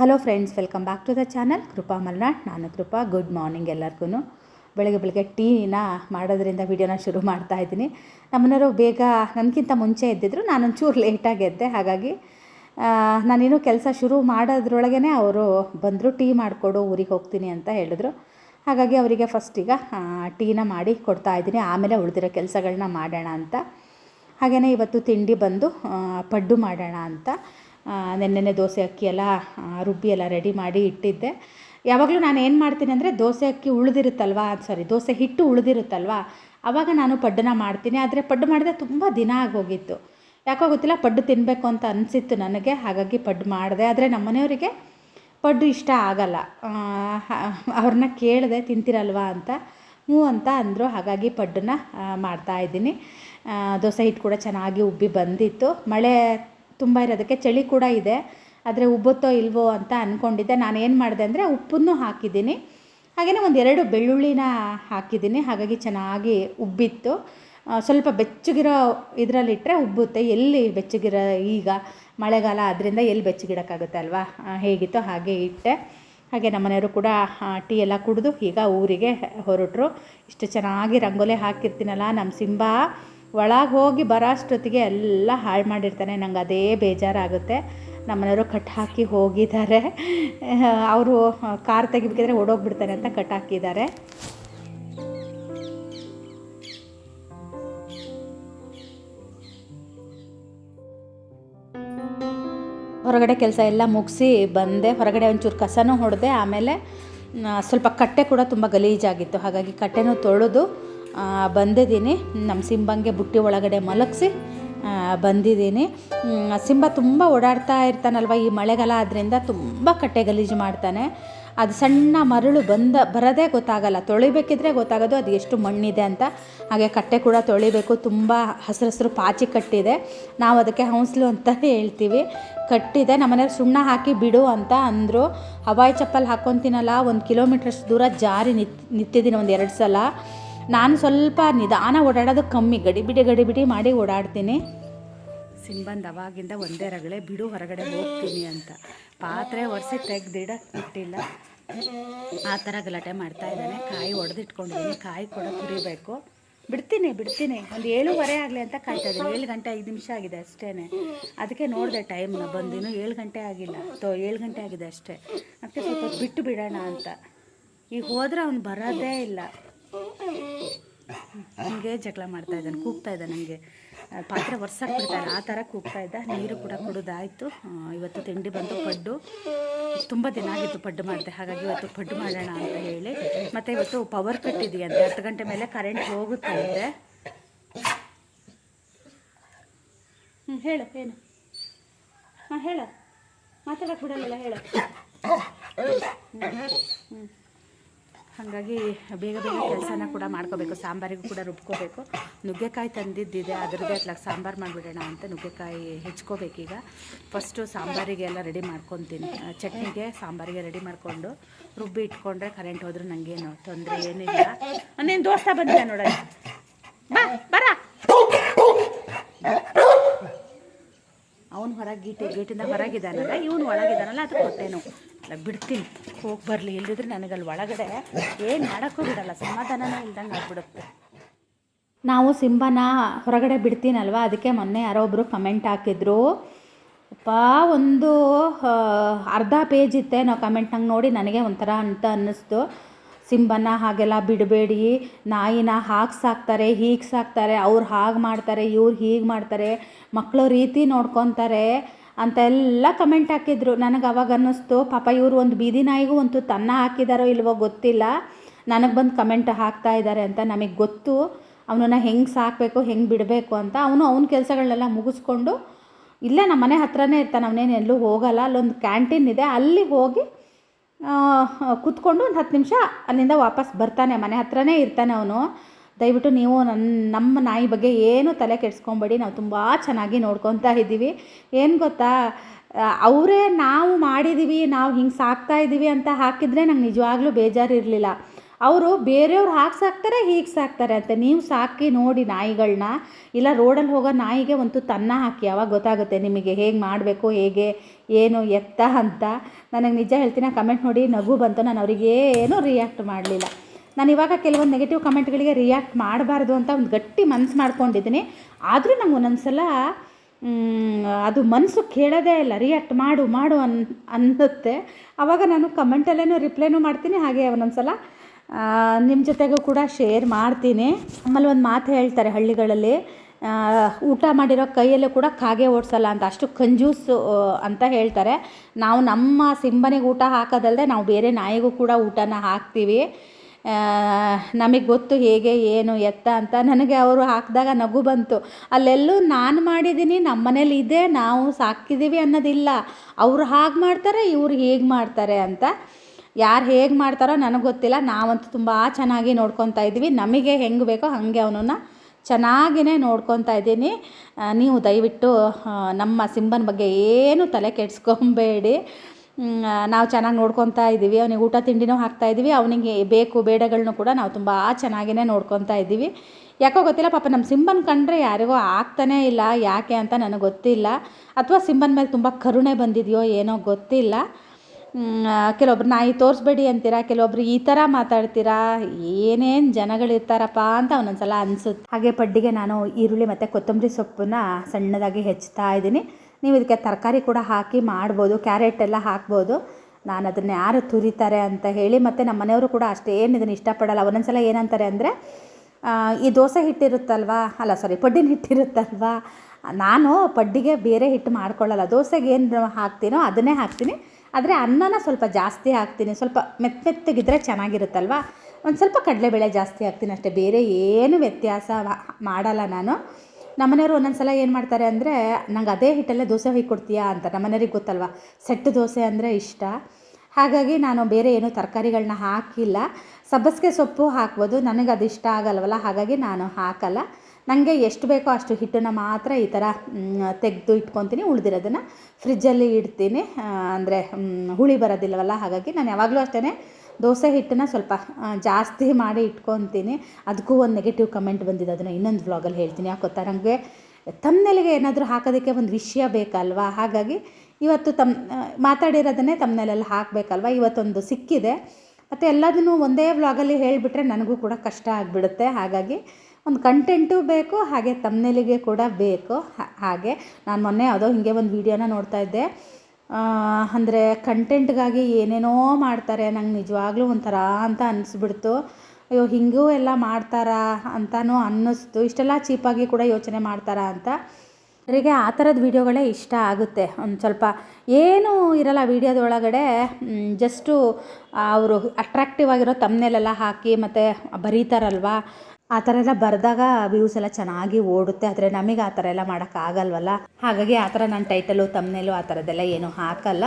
Hello friends welcome back to the channel Krupa Malnad ನಾನು Krupa good morning ಎಲ್ಲರಿಗೂ ಬೆಳಗ್ಗೆ ಬೆಳಗ್ಗೆ ಟೀನ ಮಾಡೋದ್ರಿಂದ ವೀಡಿಯೋನ ಶುರು ಮಾಡ್ತಾ ಇದ್ದೀನಿ. ನಮ್ಮನೆಯವರು ಬೇಗ ನನಗಿಂತ ಮುಂಚೆ ಎದ್ದಿದ್ರು, ನಾನೊಂಚೂರು ಲೇಟಾಗಿ ಎದ್ದೆ. ಹಾಗಾಗಿ ನಾನೇನು ಕೆಲಸ ಶುರು ಮಾಡೋದ್ರೊಳಗೇ ಅವರು ಬಂದರು, ಟೀ ಮಾಡಿಕೊಡು, ಊರಿಗೆ ಹೋಗ್ತೀನಿ ಅಂತ ಹೇಳಿದ್ರು. ಹಾಗಾಗಿ ಅವರಿಗೆ ಫಸ್ಟ್ ಟೀನ ಮಾಡಿ ಕೊಡ್ತಾ ಇದ್ದೀನಿ. ಆಮೇಲೆ ಉಳಿದಿರೋ ಕೆಲಸಗಳನ್ನ ಮಾಡೋಣ ಅಂತ. ಹಾಗೆಯೇ ಇವತ್ತು ತಿಂಡಿ ಬಂದು ಪಡ್ಡು ಮಾಡೋಣ ಅಂತ. ನೆನ್ನೆನೆ ದೋಸೆ ಅಕ್ಕಿ ಎಲ್ಲ ರುಬ್ಬಿ ಎಲ್ಲ ರೆಡಿ ಮಾಡಿ ಇಟ್ಟಿದ್ದೆ. ಯಾವಾಗಲೂ ನಾನು ಏನು ಮಾಡ್ತೀನಿ ಅಂದರೆ ದೋಸೆ ಅಕ್ಕಿ ಉಳಿದಿರುತ್ತಲ್ವಾ? ಸಾರಿ ದೋಸೆ ಹಿಟ್ಟು ಉಳಿದಿರುತ್ತಲ್ವಾ? ಆವಾಗ ನಾನು ಪಡ್ಡನ ಮಾಡ್ತೀನಿ, ಆದರೆ ಪಡ್ಡು ಮಾಡಿದ್ರೆ ತುಂಬ ದಿನ ಆಗೋಗಿತ್ತು. ಯಾಕೋ ಗೊತ್ತಿಲ್ಲ, ಪಡ್ಡು ತಿನ್ನಬೇಕು ಅಂತ ಅನಿಸಿತ್ತು ನನಗೆ, ಹಾಗಾಗಿ ಪಡ್ಡು ಮಾಡಿದೆ. ಆದರೆ ನಮ್ಮ ಮನೆಯವರಿಗೆ ಪಡ್ಡು ಇಷ್ಟ ಆಗಲ್ಲ. ಅವ್ರನ್ನ ಕೇಳಿದೆ, ತಿಂತಿರಲ್ವಾ? ಅಂತ. ಹ್ಞೂ ಅಂತ ಅಂದರು. ಹಾಗಾಗಿ ಪಡ್ಡನ್ನ ಮಾಡ್ತಾಯಿದ್ದೀನಿ ದೋಸೆ ಹಿಟ್ಟು ಕೂಡ ಚೆನ್ನಾಗಿ ಉಬ್ಬಿ ಬಂದಿತ್ತು. ಮಳೆ ತುಂಬ ಇರೋದಕ್ಕೆ ಚಳಿ ಕೂಡ ಇದೆ. ಆದರೆ ಉಬ್ಬುತ್ತೋ ಇಲ್ವೋ ಅಂತ ಅಂದ್ಕೊಂಡಿದ್ದೆ ನಾನು ಏನು ಮಾಡಿದೆ ಅಂದರೆ ಉಪ್ಪನ್ನು ಹಾಕಿದ್ದೀನಿ. ಹಾಗೆಯೇ ಒಂದು ಎರಡು ಬೆಳ್ಳುಳ್ಳಿನ ಹಾಕಿದ್ದೀನಿ. ಹಾಗಾಗಿ ಚೆನ್ನಾಗಿ ಉಬ್ಬಿತ್ತು. ಸ್ವಲ್ಪ ಬೆಚ್ಚಗಿರೋ ಇದರಲ್ಲಿಟ್ಟರೆ ಉಬ್ಬುತ್ತೆ. ಎಲ್ಲಿ ಬೆಚ್ಚಗಿರೋ, ಈಗ ಮಳೆಗಾಲ ಅದರಿಂದ ಎಲ್ಲಿ ಬೆಚ್ಚಗಿಡೋಕ್ಕಾಗುತ್ತೆ ಅಲ್ವಾ? ಹೇಗಿತ್ತು ಹೇಗಿತ್ತೋ ಹಾಗೆ ಇಟ್ಟೆ. ಹಾಗೆ ನಮ್ಮನೆಯವರು ಕೂಡ ಟೀ ಎಲ್ಲ ಕುಡಿದು ಈಗ ಊರಿಗೆ ಹೊರಟರು. ಇಷ್ಟು ಚೆನ್ನಾಗಿ ರಂಗೋಲಿ ಹಾಕಿರ್ತೀನಲ್ಲ ನಮ್ಮ ಸಿಂಬಾ. ಒಳಗೆ ಹೋಗಿ ಬರೋಷ್ಟೊತ್ತಿಗೆ ಎಲ್ಲ ಹಾಳು ಮಾಡಿರ್ತಾನೆ. ನಂಗೆ ಅದೇ ಬೇಜಾರಾಗುತ್ತೆ. ನಮ್ಮನೆಯವರು ಕಟ್ ಹಾಕಿ ಹೋಗಿದ್ದಾರೆ. ಅವರು ಕಾರ್ ತೆಗಿಬೇಕಿದ್ರೆ ಓಡೋಗ್ಬಿಡ್ತಾನೆ ಅಂತ ಕಟ್ ಹಾಕಿದ್ದಾರೆ. ಹೊರಗಡೆ ಕೆಲಸ ಎಲ್ಲ ಮುಗಿಸಿ ಬಂದೆ. ಹೊರಗಡೆ ಒಂಚೂರು ಕಸನೂ ಹೊಡೆದೆ. ಆಮೇಲೆ ಸ್ವಲ್ಪ ಕಟ್ಟೆ ಕೂಡ ತುಂಬ ಗಲೀಜಾಗಿತ್ತು. ಹಾಗಾಗಿ ಕಟ್ಟೆನೂ ತೊಳೆದು ಬಂದಿದ್ದೀನಿ. ನಮ್ಮ ಸಿಂಬಂಗೆ ಬುಟ್ಟಿ ಒಳಗಡೆ ಮಲಗಿಸಿ ಬಂದಿದ್ದೀನಿ. ಸಿಂಬ ತುಂಬ ಓಡಾಡ್ತಾ ಇರ್ತಾನಲ್ವ ಈ ಮಳೆಗಾಲ ಆದ್ದರಿಂದ ತುಂಬ ಕಟ್ಟೆ ಗಲೀಜು ಮಾಡ್ತಾನೆ. ಅದು ಸಣ್ಣ ಮರಳು ಬಂದ, ಬರೋದೇ ಗೊತ್ತಾಗಲ್ಲ. ತೊಳಿಬೇಕಿದ್ರೆ ಗೊತ್ತಾಗೋದು ಅದು ಎಷ್ಟು ಮಣ್ಣಿದೆ ಅಂತ. ಹಾಗೆ ಕಟ್ಟೆ ಕೂಡ ತೊಳಿಬೇಕು. ತುಂಬ ಹಸಿರು ಹಸಿರು ಪಾಚಿ ಕಟ್ಟಿದೆ. ನಾವು ಅದಕ್ಕೆ ಹೌಸ್ಲು ಅಂತ ಹೇಳ್ತೀವಿ. ಕಟ್ಟಿದೆ. ನಮ್ಮನೆಯವ್ರು ಸುಣ್ಣ ಹಾಕಿ ಬಿಡು ಅಂತ ಅಂದರು. ಹವಾಯಿ ಚಪ್ಪಲ್ ಹಾಕ್ಕೊತೀನಲ್ಲ ಒಂದು ಕಿಲೋಮೀಟ್ರಷ್ಟು ದೂರ ಜಾರಿ ನಿತ್, ನಿಂತಿದ್ದೀನಿ ಒಂದು ಎರಡು ಸಲ. ನಾನು ಸ್ವಲ್ಪ ನಿಧಾನ ಓಡಾಡೋದು ಕಮ್ಮಿ ಗಡಿಬಿಡಿ ಗಡಿಬಿಡಿ ಮಾಡಿ ಓಡಾಡ್ತೀನಿ. ಸಿಂಬಂದ್ ಅವಾಗಿಂದ ಒಂದೇ ರಗಳೆ, ಬಿಡು ಹೊರಗಡೆ ಹೋಗ್ತೀನಿ ಅಂತ. ಪಾತ್ರೆ ಒರೆಸಿ ತೆಗ್ದಿಡ ಬಿಟ್ಟಿಲ್ಲ ಆ ಥರ ಗಲಾಟೆ ಮಾಡ್ತಾ ಇದ್ದಾನೆ. ಕಾಯಿ ಒಡೆದಿಟ್ಕೊಂಡಿದ್ದೀನಿ. ಕಾಯಿ ಕೂಡ ಕುರಿಬೇಕು. ಬಿಡ್ತೀನಿ ಬಿಡ್ತೀನಿ. ಒಂದು ಏಳುವರೆ ಆಗಲಿ ಅಂತ ಕಾಯ್ತಾ ಇದ್ದೀನಿ. ಏಳು ಗಂಟೆ ಐದು ನಿಮಿಷ ಆಗಿದೆ ಅಷ್ಟೇ ಅದಕ್ಕೆ ನೋಡಿದೆ ಟೈಮ್ನ ಬಂದಿನೂ ಏಳು ಗಂಟೆ ಆಗಿಲ್ಲ. ತೋ, ಏಳು ಗಂಟೆ ಆಗಿದೆ ಅಷ್ಟೇ. ಅದಕ್ಕೆ ಸ್ವಲ್ಪ ಬಿಟ್ಟು ಬಿಡೋಣ ಅಂತ. ಈಗ ಹೋದರೆ ಅವ್ನು ಬರೋದೇ ಇಲ್ಲ. ಹಂಗೆ ಜಗಳ ಮಾಡ್ತಾ ಇದ್ದಾನೆ, ಕೂಗ್ತಾ ಇದ್ದಾನೆ ನನಗೆ. ಪಾತ್ರೆ ಒರ್ಸಕ್ಕೆ ಬಿಡ್ತಾರೆ ಆ ಥರ ಕೂಗ್ತಾ ಇದ್ದ. ನೀರು ಕೂಡ ಕುಡಿದಾಯಿತು. ಇವತ್ತು ತಿಂಡಿ ಬಂದು ಪಡ್ಡು. ತುಂಬ ದಿನ ಆಗಿತ್ತು ಪಡ್ಡು ಮಾಡಿದೆ. ಹಾಗಾಗಿ ಇವತ್ತು ಪಡ್ಡು ಮಾಡೋಣ ಅಂತ ಹೇಳಿ. ಮತ್ತು ಇವತ್ತು ಪವರ್ ಕಟ್ ಇದೆಯಂತೆ ಹತ್ತು ಗಂಟೆ ಮೇಲೆ ಕರೆಂಟ್ ಹೋಗುತ್ತೆ ಅಂತೆ. ಹೇಳು, ಏನು? ಹಾಂ, ಹೇಳು. ಮಾತಾಡಕ್ಕೆ ಬಿಡಲ್ಲ, ಹೇಳು. ಹ್ಞೂ ಹಾಗಾಗಿ ಬೇಗ ಬೇಗ ಕೆಲಸನ ಕೂಡ ಮಾಡ್ಕೋಬೇಕು, ಸಾಂಬಾರಿಗೂ ಕೂಡ ರುಬ್ಕೋಬೇಕು. ನುಗ್ಗೆಕಾಯಿ ತಂದಿದ್ದಿದೆ, ಅದ್ರದ್ದೇ ಅಟ್ಲಾಗ ಸಾಂಬಾರು ಮಾಡಿಬಿಡೋಣ ಅಂತ ನುಗ್ಗೆಕಾಯಿ ಹೆಚ್ಕೋಬೇಕೀಗ ಫಸ್ಟು ಸಾಂಬಾರಿಗೆ ಎಲ್ಲ ರೆಡಿ ಮಾಡ್ಕೊತೀನಿ. ಚಟ್ನಿಗೆ ಸಾಂಬಾರಿಗೆ ರೆಡಿ ಮಾಡಿಕೊಂಡು ರುಬ್ಬಿ ಇಟ್ಕೊಂಡ್ರೆ ಕರೆಂಟ್ ಹೋದ್ರೆ ನನಗೇನು ತೊಂದರೆ ಏನಿಲ್ಲ ನೀನು ದೋಸ್ತ ಬಂದಿದೆ ನೋಡೋಣ ಬಾ, ಬರ. ಅವನು ಹೊರಗೆ ಗೀಟೆ, ಗೇಟಿಂದ ಹೊರಗಿದ್ದಾನಲ್ಲ, ಇವನು ಒಳಗಿದ್ದಾನಲ್ಲ ಅದು ಕೊಟ್ಟೇನು ಅಲ್ಲ ಬಿಡ್ತೀನಿ. ಹೋಗಿ ಬರಲಿ ಇಲ್ಲದಿದ್ರೆ ನನಗಲ್ಲಿ ಒಳಗಡೆ ಏನು ಮಾಡೋಕ್ಕೂ ಬಿಡಲ್ಲ ಸಮಾಧಾನನೇ ಇಲ್ದಂಗೆ ಆಗ್ಬಿಡುತ್ತೆ. ನಾವು ಸಿಂಬನ ಹೊರಗಡೆ ಬಿಡ್ತೀನಲ್ವ? ಅದಕ್ಕೆ ಮೊನ್ನೆ ಯಾರೋ ಒಬ್ಬರು ಕಮೆಂಟ್ ಹಾಕಿದ್ರು. ಅಪ್ಪ, ಒಂದು ಅರ್ಧ ಪೇಜ್ ನಾವು ಕಮೆಂಟ್ ಹಂಗೆ ನೋಡಿ ನನಗೆ ಒಂಥರ ಅಂತ ಅನ್ನಿಸ್ತು. ಸಿಂಬನ ಹಾಗೆಲ್ಲ ಬಿಡಬೇಡಿ, ನಾಯಿನ ಹಾಗೆ ಸಾಕ್ತಾರೆ, ಹೀಗೆ ಸಾಕ್ತಾರೆ, ಅವ್ರು ಹಾಗೆ ಮಾಡ್ತಾರೆ, ಇವ್ರು ಹೀಗೆ ಮಾಡ್ತಾರೆ ಮಕ್ಕಳು ರೀತಿ ನೋಡ್ಕೊತಾರೆ. ಅಂತ ಎಲ್ಲ ಕಮೆಂಟ್ ಹಾಕಿದ್ರು. ನನಗೆ ಅವಾಗ ಅನ್ನಿಸ್ತು, ಪಾಪ ಇವರು ಒಂದು ಬೀದಿ ನಾಯಿಗೂ ಒಂದು ತನ್ನ ಹಾಕಿದಾರೋ ಇಲ್ವೋ ಗೊತ್ತಿಲ್ಲ. ನನಗೆ ಬಂದು ಕಮೆಂಟ್ ಹಾಕ್ತಾ ಇದ್ದಾರೆ ಅಂತ ನಮಗೆ ಗೊತ್ತು. ಅವನನ್ನು ಹೆಂಗೆ ಸಾಕಬೇಕು, ಹೆಂಗೆ ಬಿಡಬೇಕು ಅಂತ ಅವನು ಅವನ ಕೆಲಸಗಳನ್ನೆಲ್ಲ ಮುಗಿಸ್ಕೊಂಡು ಇಲ್ಲೇ ನಮ್ಮ ಮನೆ ಹತ್ರನೇ ಇರ್ತಾನೆ, ಅವನೇನು ಎಲ್ಲೂ ಹೋಗಲ್ಲ. ಅಲ್ಲೊಂದು ಕ್ಯಾಂಟೀನ್ ಇದೆ, ಅಲ್ಲಿ ಹೋಗಿ ಕುತ್ಕೊಂಡು ಒಂದು ಹತ್ತು ನಿಮಿಷ ಅಲ್ಲಿಂದ ವಾಪಸ್ ಬರ್ತಾನೆ, ಮನೆ ಹತ್ರನೇ ಇರ್ತಾನೆ ಅವನು. ದಯವಿಟ್ಟು ನೀವು ನನ್ನ ನಮ್ಮ ನಾಯಿ ಬಗ್ಗೆ ಏನು ತಲೆ ಕೆಡಿಸ್ಕೊಬೇಡಿ. ನಾವು ತುಂಬ ಚೆನ್ನಾಗಿ ನೋಡ್ಕೊತಾ ಇದ್ದೀವಿ. ಏನು ಗೊತ್ತಾ? ಅವರೇ ನಾವು ಮಾಡಿದ್ದೀವಿ ನಾವು ಹಿಂಗೆ ಸಾಕ್ತಾ ಇದ್ದೀವಿ ಅಂತ ಹಾಕಿದರೆ ನಂಗೆ ನಿಜವಾಗ್ಲೂ ಬೇಜಾರಿರಲಿಲ್ಲ. ಅವರು ಬೇರೆಯವ್ರು ಹಾಕಿ ಸಾಕ್ತಾರೆ, ಹೀಗೆ ಸಾಕ್ತಾರೆ ಅಂತ. ನೀವು ಸಾಕಿ ನೋಡಿ ನಾಯಿಗಳನ್ನ ಇಲ್ಲ, ರೋಡಲ್ಲಿ ಹೋಗೋ ನಾಯಿಗೆ ಒಂದು ತನ್ನ ಹಾಕಿ, ಅವಾಗ ಗೊತ್ತಾಗುತ್ತೆ ನಿಮಗೆ ಹೇಗೆ ಮಾಡಬೇಕು, ಹೇಗೆ, ಏನು ಎತ್ತ ಅಂತ. ನನಗೆ ನಿಜ ಹೇಳ್ತೀನಿ, ಕಮೆಂಟ್ ನೋಡಿ ನಗು ಬಂತು. ನಾನು ಅವರಿಗೆ ರಿಯಾಕ್ಟ್ ಮಾಡಲಿಲ್ಲ. ನಾನು ಇವಾಗ ಕೆಲವೊಂದು ನೆಗೆಟಿವ್ ಕಮೆಂಟ್ಗಳಿಗೆ ರಿಯಾಕ್ಟ್ ಮಾಡಬಾರ್ದು ಅಂತ ಒಂದು ಗಟ್ಟಿ ಮನಸ್ಸು ಮಾಡ್ಕೊಂಡಿದ್ದೀನಿ. ಆದರೂ ನಂಗೆ ಒಂದೊಂದು ಸಲ ಅದು ಮನಸ್ಸು ಕೇಳೋದೇ ಇಲ್ಲ ರಿಯಾಕ್ಟ್ ಮಾಡು ಮಾಡು ಅನ್, ಅನ್ನುತ್ತೆ. ಆವಾಗ ನಾನು ಕಮೆಂಟಲ್ಲೇನೂ ರಿಪ್ಲೈನೂ ಮಾಡ್ತೀನಿ, ಹಾಗೆ ಒಂದೊಂದು ಸಲ ನಿಮ್ಮ ಜೊತೆಗೂ ಕೂಡ ಶೇರ್ ಮಾಡ್ತೀನಿ. ಆಮೇಲೆ ಒಂದು ಮಾತು ಹೇಳ್ತಾರೆ ಹಳ್ಳಿಗಳಲ್ಲಿ ಊಟ ಮಾಡಿರೋ ಕೈಯಲ್ಲೂ ಕೂಡ ಕಾಗೆ ಓಡಿಸಲ್ಲ ಅಂತ, ಅಷ್ಟು ಕಂಜೂಸು ಅಂತ ಹೇಳ್ತಾರೆ. ನಾವು ನಮ್ಮ ಸಿಂಬನಿಗೆ ಊಟ ಹಾಕೋದಲ್ಲದೆ ನಾವು ಬೇರೆ ನಾಯಿಗೂ ಕೂಡ ಊಟನ ಹಾಕ್ತೀವಿ. ನಮಗೆ ಗೊತ್ತು ಹೇಗೆ, ಏನು, ಎತ್ತ ಅಂತ ನನಗೆ ಅವರು ಹಾಕಿದಾಗ ನಗು ಬಂತು. ಅಲ್ಲೆಲ್ಲೂ ನಾನು ಮಾಡಿದ್ದೀನಿ ನಮ್ಮ ಮನೇಲಿ ಇದೆ, ನಾವು ಸಾಕಿದ್ದೀವಿ ಅನ್ನೋದಿಲ್ಲ. ಅವ್ರು ಹಾಗೆ ಮಾಡ್ತಾರೆ, ಇವ್ರು ಹೇಗೆ ಮಾಡ್ತಾರೆ ಅಂತ. ಯಾರು ಹೇಗೆ ಮಾಡ್ತಾರೋ ನನಗೆ ಗೊತ್ತಿಲ್ಲ. ನಾವಂತೂ ತುಂಬ ಚೆನ್ನಾಗಿ ನೋಡ್ಕೊತಾ ಇದ್ದೀವಿ ನಮಗೆ ಹೆಂಗೆ ಬೇಕೋ ಹಾಗೆ ಅವನನ್ನು ಚೆನ್ನಾಗಿಯೇ ನೋಡ್ಕೊತಾ ಇದ್ದೀನಿ. ನೀವು ದಯವಿಟ್ಟು ನಮ್ಮ ಸಿಂಬನ ಬಗ್ಗೆ ಏನು ತಲೆ ಕೆಡ್ಸ್ಕೊಬೇಡಿ. ನಾವು ಚೆನ್ನಾಗಿ ನೋಡ್ಕೊತಾ ಇದ್ದೀವಿ ಅವನಿಗೆ ಊಟ ತಿಂಡಿನೂ ಹಾಕ್ತಾ ಇದ್ದೀವಿ ಅವನಿಗೆ ಬೇಕು ಬೇಡಗಳನ್ನೂ ಕೂಡ ನಾವು ತುಂಬ ಚೆನ್ನಾಗಿಯೇ ನೋಡ್ಕೊತಾ ಇದ್ದೀವಿ ಯಾಕೋ ಗೊತ್ತಿಲ್ಲ, ಪಾಪ ನಮ್ಮ ಸಿಂಬನ್ ಕಂಡ್ರೆ ಯಾರಿಗೋ ಆಗ್ತಾನೇ ಇಲ್ಲ. ಯಾಕೆ ಅಂತ ನನಗೆ ಗೊತ್ತಿಲ್ಲ. ಅಥವಾ ಸಿಂಬನ್ ಮೇಲೆ ತುಂಬ ಕರುಣೆ ಬಂದಿದೆಯೋ ಏನೋ ಗೊತ್ತಿಲ್ಲ. ಕೆಲವೊಬ್ರು ನಾಯಿ ತೋರಿಸ್ಬೇಡಿ ಅಂತೀರಾ? ಕೆಲವೊಬ್ರು ಈ ಥರ ಮಾತಾಡ್ತೀರಾ? ಏನೇನು ಜನಗಳಿರ್ತಾರಪ್ಪ ಅಂತ ಒಂದೊಂದು ಸಲ ಅನಿಸುತ್ತೆ. ಹಾಗೆ ಪಡ್ಡಿಗೆ ನಾನು ಈರುಳ್ಳಿ ಮತ್ತು ಕೊತ್ತಂಬರಿ ಸೊಪ್ಪನ್ನ ಸಣ್ಣದಾಗಿ ಹೆಚ್ಚುತ್ತಾ ಇದ್ದೀನಿ. ನೀವು ಇದಕ್ಕೆ ತರಕಾರಿ ಕೂಡ ಹಾಕಿ ಮಾಡ್ಬೋದು, ಕ್ಯಾರೆಟ್ ಎಲ್ಲ ಹಾಕ್ಬೋದು. ನಾನು ಅದನ್ನು ಯಾರು ತುರಿತಾರೆ ಅಂತ ಹೇಳಿ ಮತ್ತು ನಮ್ಮ ಮನೆಯವರು ಕೂಡ ಅಷ್ಟೇನು ಇದನ್ನು ಇಷ್ಟಪಡಲ್ಲ. ಒಂದೊಂದು ಸಲ ಏನಂತಾರೆ ಅಂದರೆ ಈ ದೋಸೆ ಹಿಟ್ಟಿರುತ್ತಲ್ವಾ? ಅಲ್ಲ ಸಾರಿ ಪಡ್ಡಿನ ಹಿಟ್ಟಿರುತ್ತಲ್ವಾ? ನಾನು ಪಡ್ಡಿಗೆ ಬೇರೆ ಹಿಟ್ಟು ಮಾಡ್ಕೊಳ್ಳಲ್ಲ. ದೋಸೆಗೆ ಏನು ಹಾಕ್ತೀನೋ ಅದನ್ನೇ ಹಾಕ್ತೀನಿ. ಆದರೆ ಅನ್ನನ ಸ್ವಲ್ಪ ಜಾಸ್ತಿ ಹಾಕ್ತೀನಿ. ಸ್ವಲ್ಪ ಮೆತ್ತ ಮೆತ್ತಗಿದ್ರೆ ಚೆನ್ನಾಗಿರುತ್ತಲ್ವಾ? ಒಂದು ಸ್ವಲ್ಪ ಕಡಲೆಬೇಳೆ ಜಾಸ್ತಿ ಹಾಕ್ತೀನಿ ಅಷ್ಟೇ. ಬೇರೆ ಏನು ವ್ಯತ್ಯಾಸ ಮಾಡಲ್ಲ ನಾನು. ನಮ್ಮನೆಯವರು ಒಂದೊಂದು ಸಲ ಏನು ಮಾಡ್ತಾರೆ ಅಂದರೆ, ನಂಗೆ ಅದೇ ಹಿಟ್ಟಲ್ಲೇ ದೋಸೆ ಹೊಯ್ಕೊಡ್ತೀಯಾ ಕೊಡ್ತೀಯಾ? ಅಂತ. ನಮ್ಮನೆಯವ್ರಿಗೆ ಗೊತ್ತಲ್ವ? ಸೆಟ್ ದೋಸೆ ಅಂದರೆ ಇಷ್ಟ. ಹಾಗಾಗಿ ನಾನು ಬೇರೆ ಏನು ತರಕಾರಿಗಳನ್ನ ಹಾಕಿಲ್ಲ. ಸಬ್ಬಸಿಗೆ ಸೊಪ್ಪು ಹಾಕ್ಬೋದು. ನನಗೆ ಅದು ಇಷ್ಟ ಆಗಲ್ವಲ್ಲ? ಹಾಗಾಗಿ ನಾನು ಹಾಕಲ್ಲ. ನನಗೆ ಎಷ್ಟು ಬೇಕೋ ಅಷ್ಟು ಹಿಟ್ಟನ್ನು ಮಾತ್ರ ಈ ಥರ ತೆಗೆದು ಇಟ್ಕೊತೀನಿ. ಉಳಿದಿರೋದನ್ನು ಫ್ರಿಜ್ಜಲ್ಲಿ ಇಡ್ತೀನಿ. ಅಂದರೆ ಹುಳಿ ಬರೋದಿಲ್ಲವಲ್ಲ? ಹಾಗಾಗಿ ನಾನು ಯಾವಾಗಲೂ ಅಷ್ಟೇ ದೋಸೆ ಹಿಟ್ಟನ್ನ ಸ್ವಲ್ಪ ಜಾಸ್ತಿ ಮಾಡಿ ಇಟ್ಕೊತೀನಿ. ಅದಕ್ಕೂ ಒಂದು ನೆಗೆಟಿವ್ ಕಮೆಂಟ್ ಬಂದಿದೆ. ಅದನ್ನು ಇನ್ನೊಂದು ವ್ಲಾಗಲ್ಲಿ ಹೇಳ್ತೀನಿ. ಯಾಕೆ ಗೊತ್ತಾ? ನನಗೆ ತಮ್ಮನೆಲೆಗೆ ಏನಾದರೂ ಹಾಕೋದಕ್ಕೆ ಒಂದು ವಿಷಯ ಬೇಕಲ್ವಾ? ಹಾಗಾಗಿ ಇವತ್ತು ತಮ್ಮ ಮಾತಾಡಿರೋದನ್ನೇ ತಮ್ಮನೆಲೆಲ್ಲ ಹಾಕಬೇಕಲ್ವ? ಇವತ್ತೊಂದು ಸಿಕ್ಕಿದೆ. ಮತ್ತು ಎಲ್ಲದನ್ನೂ ಒಂದೇ ವ್ಲಾಗಲ್ಲಿ ಹೇಳಿಬಿಟ್ರೆ ನನಗೂ ಕೂಡ ಕಷ್ಟ ಆಗಿಬಿಡುತ್ತೆ. ಹಾಗಾಗಿ ಒಂದು ಕಂಟೆಂಟು ಬೇಕು, ಹಾಗೆ ತಮ್ಮನೆಲಿಗೆ ಕೂಡ ಬೇಕು. ಹಾಗೆ ನಾನು ಮೊನ್ನೆ ಯಾವುದೋ ಹೀಗೆ ಒಂದು ವೀಡಿಯೋನ ನೋಡ್ತಾ ಇದ್ದೆ. ಅಂದರೆ ಕಂಟೆಂಟ್ಗಾಗಿ ಏನೇನೋ ಮಾಡ್ತಾರೆ, ನಂಗೆ ನಿಜವಾಗ್ಲೂ ಒಂಥರ ಅಂತ ಅನ್ನಿಸ್ಬಿಡ್ತು ಅಯ್ಯೋ, ಹಿಂಗೂ ಎಲ್ಲ ಮಾಡ್ತಾರಾ ಅಂತಲೂ ಅನ್ನಿಸ್ತು. ಇಷ್ಟೆಲ್ಲ ಚೀಪಾಗಿ ಕೂಡ ಯೋಚನೆ ಮಾಡ್ತಾರಾ ಅಂತ. ಅವರಿಗೆ ಆ ಥರದ ವೀಡಿಯೋಗಳೇ ಇಷ್ಟ ಆಗುತ್ತೆ. ಒಂದು ಸ್ವಲ್ಪ ಏನೂ ಇರಲ್ಲ ವೀಡಿಯೋದೊಳಗಡೆ ಜಸ್ಟು ಅವರು ಅಟ್ರಾಕ್ಟಿವ್ ಆಗಿರೋ ತಮ್ಮನೆಲೆಲ್ಲ ಹಾಕಿ ಮತ್ತು ಬರೀತಾರಲ್ವಾ? ಆ ಥರ ಎಲ್ಲ ಬರೆದಾಗ ವ್ಯೂಸ್ ಎಲ್ಲ ಚೆನ್ನಾಗಿ ಓಡುತ್ತೆ. ಆದರೆ ನಮಗೆ ಆ ಥರ ಎಲ್ಲ ಮಾಡೋಕ್ಕಾಗಲ್ವಲ್ಲ ಹಾಗಾಗಿ ಆ ಥರ ನಾನು ಟೈಟಲು ತಮ್ಮನೇಲು ಆ ಥರದ್ದೆಲ್ಲ ಏನೂ ಹಾಕಲ್ಲ.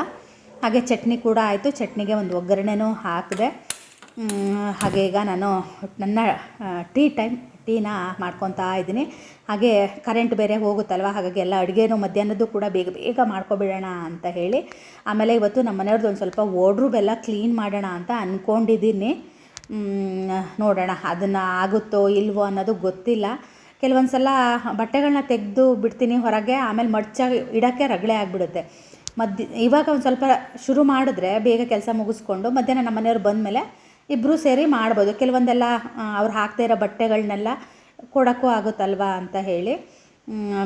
ಹಾಗೆ ಚಟ್ನಿ ಕೂಡ ಆಯಿತು. ಚಟ್ನಿಗೆ ಒಂದು ಒಗ್ಗರಣೆನೂ ಹಾಕಿದೆ. ಹಾಗೆ ಈಗ ನಾನು ನನ್ನ ಟೀ ಟೈಮ್ ಟೀನ ಮಾಡ್ಕೊತಾ ಇದ್ದೀನಿ. ಹಾಗೆ ಕರೆಂಟ್ ಬೇರೆ ಹೋಗುತ್ತಲ್ವ? ಹಾಗಾಗಿ ಎಲ್ಲ ಅಡುಗೆನೂ ಮಧ್ಯಾಹ್ನದ್ದು ಕೂಡ ಬೇಗ ಬೇಗ ಮಾಡ್ಕೊಬಿಡೋಣ ಅಂತ ಹೇಳಿ. ಆಮೇಲೆ ಇವತ್ತು ನಮ್ಮ ಮನೆಯವ್ರದ್ದು ಒಂದು ಸ್ವಲ್ಪ ವಾರ್ಡ್ರೂಬ್ ಬೆಲ್ಲ ಕ್ಲೀನ್ ಮಾಡೋಣ ಅಂತ ಅಂದ್ಕೊಂಡಿದ್ದೀನಿ ನೋಡೋಣ ಅದನ್ನು ಆಗುತ್ತೋ ಇಲ್ವೋ ಅನ್ನೋದು ಗೊತ್ತಿಲ್ಲ. ಕೆಲವೊಂದು ಸಲ ಬಟ್ಟೆಗಳನ್ನ ತೆಗೆದು ಬಿಡ್ತೀನಿ ಹೊರಗೆ, ಆಮೇಲೆ ಮಡ್ಚಾಗಿ ಇಡೋಕ್ಕೆ ರಗಳೆ ಆಗಿಬಿಡುತ್ತೆ. ಮಧ್ಯ, ಇವಾಗ ಒಂದು ಸ್ವಲ್ಪ ಶುರು ಮಾಡಿದ್ರೆ ಬೇಗ ಕೆಲಸ ಮುಗಿಸ್ಕೊಂಡು ಮಧ್ಯಾಹ್ನ ನಮ್ಮ ಮನೆಯವ್ರು ಬಂದಮೇಲೆ ಇಬ್ಬರೂ ಸೇರಿ ಮಾಡ್ಬೋದು. ಕೆಲವೊಂದೆಲ್ಲ ಅವ್ರು ಹಾಕ್ತಾ ಇರೋ ಬಟ್ಟೆಗಳನ್ನೆಲ್ಲ ಕೊಡೋಕ್ಕೂ ಆಗುತ್ತಲ್ವಾ ಅಂತ ಹೇಳಿ.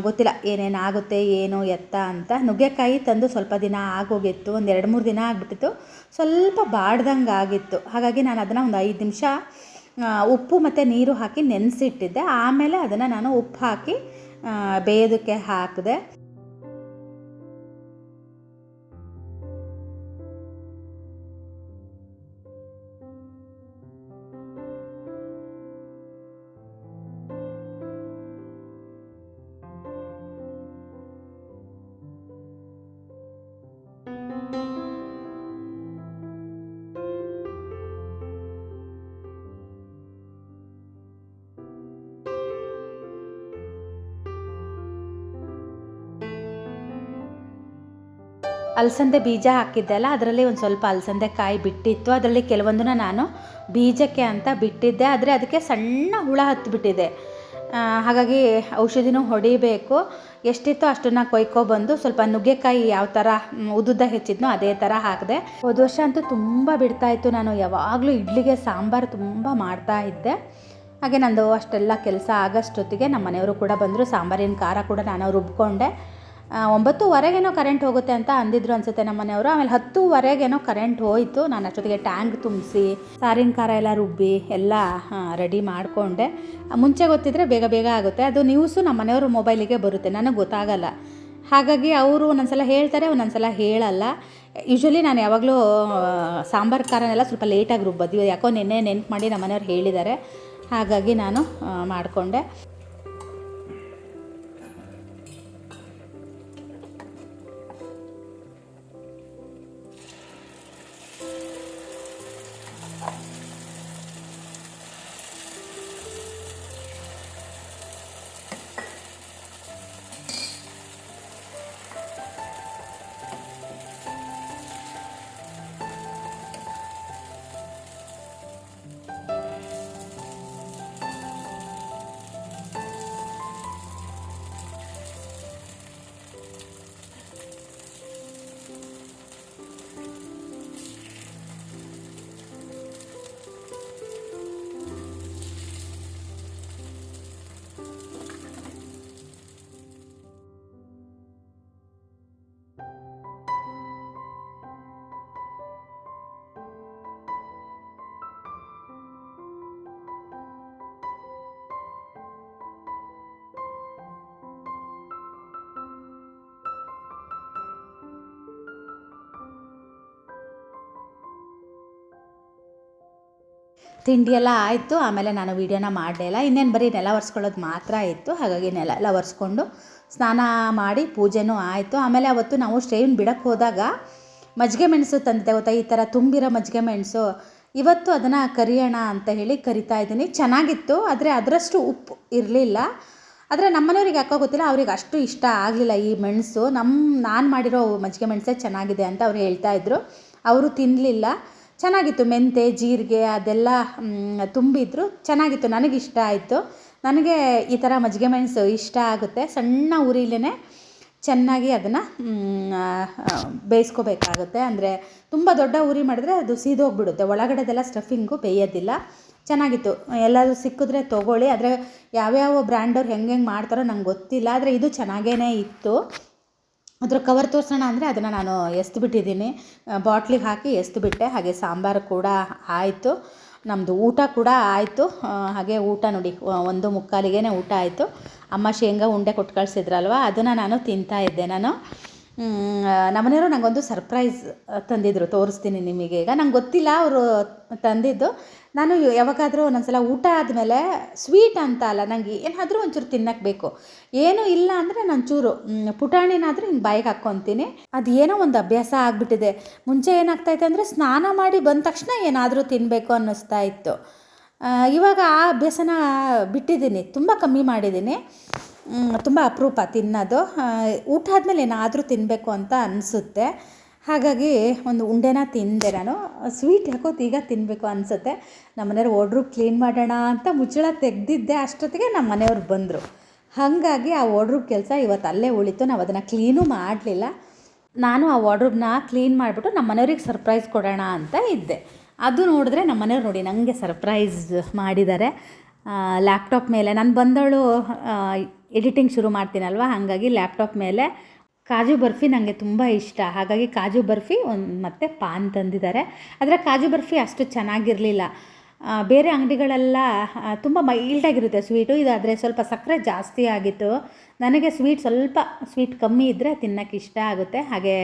ಗೊತ್ತಿಲ್ಲ. ಏನೇನು ಆಗುತ್ತೆ ಏನು ಎತ್ತ ಅಂತ ನುಗ್ಗೆಕಾಯಿ ತಂದು ಸ್ವಲ್ಪ ದಿನ ಆಗೋಗಿತ್ತು, ಒಂದು ಎರಡು ಮೂರು ದಿನ ಆಗಿಬಿಟ್ಟಿತ್ತು. ಸ್ವಲ್ಪ ಬಾಡ್ದಂಗೆ ಆಗಿತ್ತು. ಹಾಗಾಗಿ ನಾನು ಅದನ್ನು ಒಂದು ಐದು ನಿಮಿಷ ಉಪ್ಪು ಮತ್ತು ನೀರು ಹಾಕಿ ನೆನೆಸಿಟ್ಟಿದ್ದೆ. ಆಮೇಲೆ ಅದನ್ನು ನಾನು ಉಪ್ಪು ಹಾಕಿ ಬೇಯೋದಕ್ಕೆ ಹಾಕಿದೆ. ಅಲಸಂದೆ ಬೀಜ ಹಾಕಿದ್ದೆ ಅಲ್ಲ ಅದರಲ್ಲಿ ಒಂದು ಸ್ವಲ್ಪ ಅಲಸಂದೆ ಕಾಯಿ ಬಿಟ್ಟಿತ್ತು. ಅದರಲ್ಲಿ ಕೆಲವೊಂದನ್ನ ನಾನು ಬೀಜಕ್ಕೆ ಅಂತ ಬಿಟ್ಟಿದ್ದೆ. ಆದರೆ ಅದಕ್ಕೆ ಸಣ್ಣ ಹುಳ ಹತ್ತಿಬಿಟ್ಟಿದೆ ಹಾಗಾಗಿ ಔಷಧಿನೂ ಹೊಡಿಬೇಕು. ಎಷ್ಟಿತ್ತೋ ಅಷ್ಟನ್ನು ಕೊಯ್ಕೊಬಂದು ಸ್ವಲ್ಪ ನುಗ್ಗೆಕಾಯಿ ಯಾವ ಥರ ಉದುದ್ದ ಹೆಚ್ಚಿದ್ನೋ ಅದೇ ಥರ ಹಾಕಿದೆ. ಹೋದ ವರ್ಷ ಅಂತೂ ತುಂಬ ಬಿಡ್ತಾ ಇತ್ತು ನಾನು. ಯಾವಾಗಲೂ ಇಡ್ಲಿಗೆ ಸಾಂಬಾರು ತುಂಬ ಮಾಡ್ತಾ ಇದ್ದೆ. ಹಾಗೆ ನಂದು ಅಷ್ಟೆಲ್ಲ ಕೆಲಸ ಆಗಷ್ಟೊತ್ತಿಗೆ ನಮ್ಮ ಮನೆಯವರು ಕೂಡ ಬಂದರು. ಸಾಂಬಾರಿನ ಖಾರ ಕೂಡ ನಾನು ರುಬ್ಕೊಂಡೆ. ಒಂಬತ್ತುವರೆಗೇನೋ ಕರೆಂಟ್ ಹೋಗುತ್ತೆ ಅಂತ ಅಂದಿದ್ರು ಅನ್ಸುತ್ತೆ ನಮ್ಮ ಮನೆಯವರು. ಆಮೇಲೆ ಹತ್ತುವರೆಗೇನೋ ಕರೆಂಟ್ ಹೋಯಿತು. ನಾನು ಅಷ್ಟೊತ್ತಿಗೆ ಟ್ಯಾಂಕ್ ತುಂಬಿಸಿ ಸಾರಿನ ಖಾರ ಎಲ್ಲ ರುಬ್ಬಿ, ಎಲ್ಲ ರೆಡಿ ಮಾಡಿಕೊಂಡೆ. ಮುಂಚೆ ಗೊತ್ತಿದ್ರೆ ಬೇಗ ಬೇಗ ಆಗುತ್ತೆ. ಅದು ನ್ಯೂಸು ನಮ್ಮ ಮನೆಯವರು ಮೊಬೈಲಿಗೆ ಬರುತ್ತೆ. ನನಗೆ ಗೊತ್ತಾಗಲ್ಲ. ಹಾಗಾಗಿ ಅವರು ಒಂದೊಂದ್ಸಲ ಹೇಳ್ತಾರೆ, ಒಂದೊಂದ್ಸಲ ಹೇಳಲ್ಲ. ಯೂಶ್ವಲಿ ನಾನು ಯಾವಾಗಲೂ ಸಾಂಬಾರು ಖಾರನೆಲ್ಲ ಸ್ವಲ್ಪ ಲೇಟಾಗಿ ರುಬ್ಬೋದು ಯಾಕೋ ನೆನ್ನೆ ನೆನ್ಪು ಮಾಡಿ ನಮ್ಮ ಮನೆಯವ್ರು ಹೇಳಿದ್ದಾರೆ. ಹಾಗಾಗಿ ನಾನು ಮಾಡಿಕೊಂಡೆ. ತಿಂಡಿ ಎಲ್ಲ ಆಯಿತು, ಆಮೇಲೆ ನಾನು ವೀಡಿಯೋನ ಮಾಡಲೇ ಇಲ್ಲ. ಇನ್ನೇನು ಬರೀ ನೆಲ ಒರೆಸ್ಕೊಳ್ಳೋದು ಮಾತ್ರ ಇತ್ತು. ಹಾಗಾಗಿ ನೆಲ ಎಲ್ಲ ಒರೆಸ್ಕೊಂಡು ಸ್ನಾನ ಮಾಡಿ ಪೂಜೆನೂ ಆಯಿತು. ಆಮೇಲೆ ಅವತ್ತು ನಾವು ಸ್ಟ್ರೈನ್ ಬಿಡಕ್ಕೆ ಹೋದಾಗ ಮಜ್ಜಿಗೆ ಮೆಣಸು ತಂದಿದ್ದೆ. ಗೊತ್ತಾ? ಈ ಥರ ತುಂಬಿರೋ ಮಜ್ಜಿಗೆ ಮೆಣಸು. ಇವತ್ತು ಅದನ್ನು ಕರಿಯೋಣ ಅಂತ ಹೇಳಿ ಕರಿತಾ ಇದ್ದೀನಿ. ಚೆನ್ನಾಗಿತ್ತು, ಆದರೆ ಅದರಷ್ಟು ಉಪ್ಪು ಇರಲಿಲ್ಲ. ಆದರೆ ನಮ್ಮನೆಯವ್ರಿಗೆ ಯಾಕೋ ಗೊತ್ತಿಲ್ಲ, ಅವ್ರಿಗೆ ಅಷ್ಟು ಇಷ್ಟ ಆಗಲಿಲ್ಲ ಈ ಮೆಣಸು. ನಮ್ಮ ನಾನು ಮಾಡಿರೋ ಮಜ್ಜಿಗೆ ಮೆಣಸೇ ಚೆನ್ನಾಗಿದೆ ಅಂತ ಅವ್ರು ಹೇಳ್ತಾ ಇದ್ರು. ಅವರು ತಿನ್ನಲಿಲ್ಲ ಚೆನ್ನಾಗಿತ್ತು ಮೆಂತೆ, ಜೀರಿಗೆ ಅದೆಲ್ಲ ತುಂಬಿದ್ರು. ಚೆನ್ನಾಗಿತ್ತು, ನನಗಿಷ್ಟ ಆಯಿತು. ನನಗೆ ಈ ಥರ ಮಜ್ಜಿಗೆ ಮೆಣಸು ಇಷ್ಟ ಆಗುತ್ತೆ. ಸಣ್ಣ ಉರಿಲೇ ಚೆನ್ನಾಗಿ ಅದನ್ನು ಬೇಯಿಸ್ಕೋಬೇಕಾಗುತ್ತೆ. ಅಂದರೆ ತುಂಬ ದೊಡ್ಡ ಉರಿ ಮಾಡಿದ್ರೆ ಅದು ಸೀದೋಗ್ಬಿಡುತ್ತೆ. ಒಳಗಡೆದೆಲ್ಲ ಸ್ಟಫಿಂಗು ಬೇಯೋದಿಲ್ಲ. ಚೆನ್ನಾಗಿತ್ತು. ಎಲ್ಲಾದರೂ ಸಿಕ್ಕಿದ್ರೆ ತೊಗೊಳ್ಳಿ. ಆದರೆ ಯಾವ್ಯಾವ ಬ್ರ್ಯಾಂಡವ್ರು ಹೆಂಗೆ ಹೆಂಗೆ ಮಾಡ್ತಾರೋ ನಂಗೆ ಗೊತ್ತಿಲ್ಲ. ಆದರೆ ಇದು ಚೆನ್ನಾಗೇ ಇತ್ತು. ಅದ್ರ ಕವರ್ ತೋರಿಸೋಣ ಅಂದರೆ ಅದನ್ನು ನಾನು ಎಸ್ದು ಬಿಟ್ಟಿದ್ದೀನಿ ಬಾಟ್ಲಿಗೆ ಹಾಕಿ ಎಸ್ದು ಬಿಟ್ಟೆ ಹಾಗೆ ಸಾಂಬಾರು ಕೂಡ ಆಯಿತು. ನಮ್ಮದು ಊಟ ಕೂಡ ಆಯಿತು. ಹಾಗೆ ಊಟ ನೋಡಿ ಒಂದು ಮುಕ್ಕಾಲಿಗೆ ಊಟ ಆಯಿತು. ಅಮ್ಮ ಶೇಂಗಾ ಉಂಡೆ ಕೊಟ್ಟು ಕಳಿಸಿದ್ರಲ್ವ? ಅದನ್ನು ನಾನು ತಿಂತಾ ಇದ್ದೆ ನಾನು. ನಮ್ಮನೆಯವರು ನನಗೊಂದು ಸರ್ಪ್ರೈಸ್ ತಂದಿದ್ದರು ತೋರಿಸ್ತೀನಿ ನಿಮಗೆ. ಈಗ ನಂಗೆ ಗೊತ್ತಿಲ್ಲ ಅವರು ತಂದಿದ್ದು. ನಾನು ಯಾವಾಗಾದರೂ ಒಂದೊಂದ್ಸಲ ಊಟ ಆದಮೇಲೆ ಸ್ವೀಟ್ ಅಂತ ಅಲ್ಲ ನನಗೆ ಏನಾದರೂ ಒಂಚೂರು ತಿನ್ನಕ್ಕೆ ಬೇಕು. ಏನೂ ಇಲ್ಲ ಅಂದರೆ ನಾನು ಚೂರು ಪುಟಾಣಿನಾದರೂ ಹಿಂಗೆ ಬಾಯಿಗೆ ಹಾಕ್ಕೊತೀನಿ. ಅದು ಏನೋ ಒಂದು ಅಭ್ಯಾಸ ಆಗಿಬಿಟ್ಟಿದೆ. ಮುಂಚೆ ಏನಾಗ್ತಾಯಿತ್ತು ಅಂದರೆ ಸ್ನಾನ ಮಾಡಿ ಬಂದ ತಕ್ಷಣ ಏನಾದರೂ ತಿನ್ನಬೇಕು ಅನ್ನಿಸ್ತಾ ಇತ್ತು. ಇವಾಗ ಆ ಅಭ್ಯಾಸನ ಬಿಟ್ಟಿದ್ದೀನಿ, ತುಂಬ ಕಮ್ಮಿ ಮಾಡಿದ್ದೀನಿ. ತುಂಬ ಅಪರೂಪ ತಿನ್ನೋದು. ಊಟ ಆದಮೇಲೆ ಏನಾದರೂ ತಿನ್ನಬೇಕು ಅಂತ ಅನಿಸುತ್ತೆ. ಹಾಗಾಗಿ ಒಂದು ಉಂಡೆನ ತಿಂದೆ ನಾನು. ಸ್ವೀಟ್ ಯಾಕೋ ಈಗ ತಿನ್ನಬೇಕು ಅನಿಸುತ್ತೆ. ನಮ್ಮ ಮನೆಯವ್ರು ಓಡ್ರು ಕ್ಲೀನ್ ಮಾಡೋಣ ಅಂತ ಮುಚ್ಚಳ ತೆಗೆದಿದ್ದೆ. ಅಷ್ಟೊತ್ತಿಗೆ ನಮ್ಮ ಮನೆಯವ್ರು ಬಂದರು. ಹಾಗಾಗಿ ಆ ವಾರ್ಡ್ರೂಬ್ ಕೆಲಸ ಇವತ್ತು ಅಲ್ಲೇ ಉಳಿತು. ನಾವು ಅದನ್ನು ಕ್ಲೀನು ಮಾಡಲಿಲ್ಲ. ನಾನು ಆ ವಾರ್ಡ್ರೂಬ್ನ ಕ್ಲೀನ್ ಮಾಡಿಬಿಟ್ಟು ನಮ್ಮ ಮನೆಯವ್ರಿಗೆ ಸರ್ಪ್ರೈಸ್ ಕೊಡೋಣ ಅಂತ ಇದ್ದೆ. ಅದು ನೋಡಿದ್ರೆ ನಮ್ಮ ಮನೆಯವ್ರು ನೋಡಿ ನನಗೆ ಸರ್ಪ್ರೈಸ್ ಮಾಡಿದ್ದಾರೆ. ಲ್ಯಾಪ್ಟಾಪ್ ಮೇಲೆ. ನಾನು ಬಂದವಳು ಎಡಿಟಿಂಗ್ ಶುರು ಮಾಡ್ತೀನಲ್ವ? ಹಾಗಾಗಿ ಲ್ಯಾಪ್ಟಾಪ್ ಮೇಲೆ ಕಾಜು ಬರ್ಫಿ ನನಗೆ ತುಂಬ ಇಷ್ಟ. ಹಾಗಾಗಿ ಕಾಜು ಬರ್ಫಿ ಒಂದು ಮತ್ತು ಪಾನ್ ತಂದಿದ್ದಾರೆ. ಆದರೆ ಕಾಜು ಬರ್ಫಿ ಅಷ್ಟು ಚೆನ್ನಾಗಿರಲಿಲ್ಲ. ಬೇರೆ ಅಂಗಡಿಗಳೆಲ್ಲ ತುಂಬ ಮೈಲ್ಡಾಗಿರುತ್ತೆ ಸ್ವೀಟು. ಇದಾದರೆ ಸ್ವಲ್ಪ ಸಕ್ಕರೆ ಜಾಸ್ತಿ ಆಗಿತ್ತು. ನನಗೆ ಸ್ವೀಟ್ ಸ್ವಲ್ಪ ಸ್ವೀಟ್ ಕಮ್ಮಿ ಇದ್ದರೆ ತಿನ್ನೋಕ್ಕೆ ಇಷ್ಟ ಆಗುತ್ತೆ. ಹಾಗೆ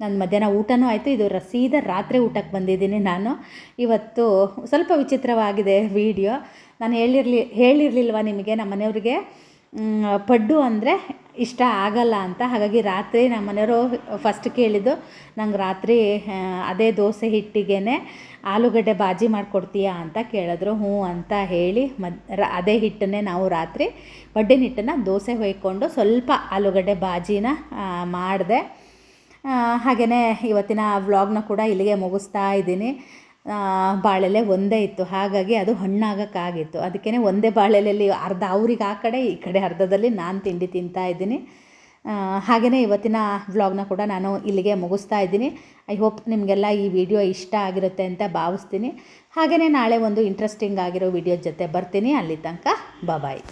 ನನ್ನ ಮಧ್ಯಾಹ್ನ ಊಟನೂ ಆಯಿತು. ಇದು ರಸೀದ ಸೀದಾ ರಾತ್ರಿ ಊಟಕ್ಕೆ ಬಂದಿದ್ದೀನಿ ನಾನು. ಇವತ್ತು ಸ್ವಲ್ಪ ವಿಚಿತ್ರವಾಗಿದೆ ವಿಡಿಯೋ ನಾನು ಹೇಳಿರ್ಲಿ, ಹೇಳಿರಲಿಲ್ವ ನಿಮಗೆ ನಮ್ಮ ಮನೆಯವ್ರಿಗೆ ಪಡ್ಡು ಅಂದರೆ ಇಷ್ಟ ಆಗಲ್ಲ ಅಂತ. ಹಾಗಾಗಿ ರಾತ್ರಿ ನಮ್ಮ ಮನೆಯವರು ಫಸ್ಟ್ ಕೇಳಿದ್ದು, ನಂಗೆ ರಾತ್ರಿ ಅದೇ ದೋಸೆ ಹಿಟ್ಟಿಗೆ ಆಲೂಗಡ್ಡೆ ಬಾಜಿ ಮಾಡಿಕೊಡ್ತೀಯಾ ಅಂತ ಕೇಳಿದ್ರು. ಹ್ಞೂ ಅಂತ ಹೇಳಿ ಮದ್ ಅದೇ ಹಿಟ್ಟನ್ನೇ ನಾವು ರಾತ್ರಿ ಪಡ್ಡಿನ ಹಿಟ್ಟನ್ನು ದೋಸೆ ಹೊಯ್ಕೊಂಡು ಸ್ವಲ್ಪ ಆಲೂಗಡ್ಡೆ ಬಾಜಿನ ಮಾಡಿದೆ. ಹಾಗೆಯೇ ಇವತ್ತಿನ ವ್ಲಾಗ್ನ ಕೂಡ ಇಲ್ಲಿಗೆ ಮುಗಿಸ್ತಾ ಇದ್ದೀನಿ. ಬಾಳೆಲೆ ಒಂದೇ ಇತ್ತು. ಹಾಗಾಗಿ ಅದು ಹಣ್ಣಾಗೋಕ್ಕಾಗಿತ್ತು. ಅದಕ್ಕೇ ಒಂದೇ ಬಾಳೆಲೆಯಲ್ಲಿ ಅರ್ಧ ಅವ್ರಿಗೆ ಆ ಕಡೆ, ಈ ಕಡೆ ಅರ್ಧದಲ್ಲಿ ನಾನು ತಿಂಡಿ ತಿಂತಾ ಇದ್ದೀನಿ. ಹಾಗೆಯೇ ಇವತ್ತಿನ ವ್ಲಾಗ್ನ ಕೂಡ ನಾನು ಇಲ್ಲಿಗೆ ಮುಗಿಸ್ತಾ ಇದ್ದೀನಿ. ಐ ಹೋಪ್ ನಿಮಗೆಲ್ಲ ಈ ವಿಡಿಯೋ ಇಷ್ಟ ಆಗಿರುತ್ತೆ ಅಂತ ಭಾವಿಸ್ತೀನಿ. ಹಾಗೆಯೇ ನಾಳೆ ಒಂದು ಇಂಟ್ರೆಸ್ಟಿಂಗ್ ಆಗಿರೋ ವಿಡಿಯೋ ಜೊತೆ ಬರ್ತೀನಿ. ಅಲ್ಲಿ ತನಕ ಬಾಯ್